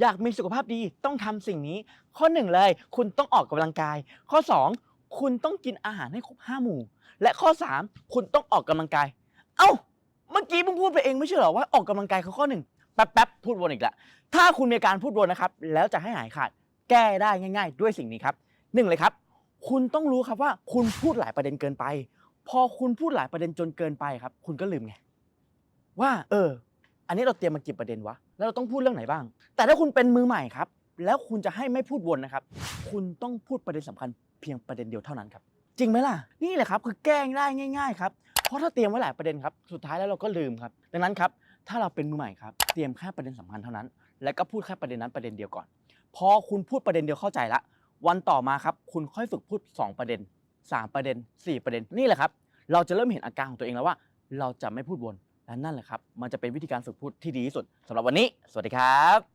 อยากมีสุขภาพดีต้องทำสิ่งนี้ ข้อหนึ่งเลย คุณต้องออกกำลังกาย ข้อสองคุณต้องกินอาหารให้ครบห้าหมู่ และข้อสามคุณต้องออกกำลังกาย เอ้า เมื่อกี้เพิ่งพูดไปเองไม่ใช่เหรอว่าออกกำลังกายคือข้อหนึ่งแป๊บแป๊บพูดวนอีกละถ้าคุณมีอาการพูดวนนะครับ แล้วจะให้หายขาดแก้ได้ง่าย ๆ ด้วยสิ่งนี้ครับหนึ่งเลยครับ คุณต้องรู้ครับว่าคุณพูดหลายประเด็นเกินไป พอคุณพูดหลายประเด็นจนเกินไปครับ คุณก็ลืมไงว่า เออ อันนี้เราเตรียมมากี่ประเด็นวะ แล้วเราต้องพูดเรื่องไหนบ้าง แต่ถ้าคุณเป็นมือใหม่ครับ แล้วคุณจะให้ไม่พูดวนนะครับ คุณต้องพูดประเด็นสำคัญเพียงประเด็นเดียวเท่านั้นครับ จริงไหมล่ะ นี่แหละครับ คือแก้ได้ง่าย ๆ ครับ เพราะถ้าเตรียมไว้หลายประเด็นครับ สุดท้ายแล้วเราก็ลืมครับ ดังนั้นครับ ถ้าเราเป็นมือใหม่ครับ เตรียมแค่ประเด็นสำคัญเท่านั้น แล้วก็พูดแค่ประเด็นนั้นประเด็นเดียวก่อน พอคุณพูดประเด็นเดียวเข้าใจละ วันต่อมาครับ คุณค่อยฝึกพูด 2 ประเด็น 3 ประเด็น 4 ประเด็น นี่แหละครับ เราจะเริ่มเห็นอาการของตัวเองแล้วว่า เราจะไม่พูดวน และนั่นแหละครับ มันจะเป็นวิธีการฝึกพูดที่ดีที่สุดสำหรับวันนี้ สวัสดีครับ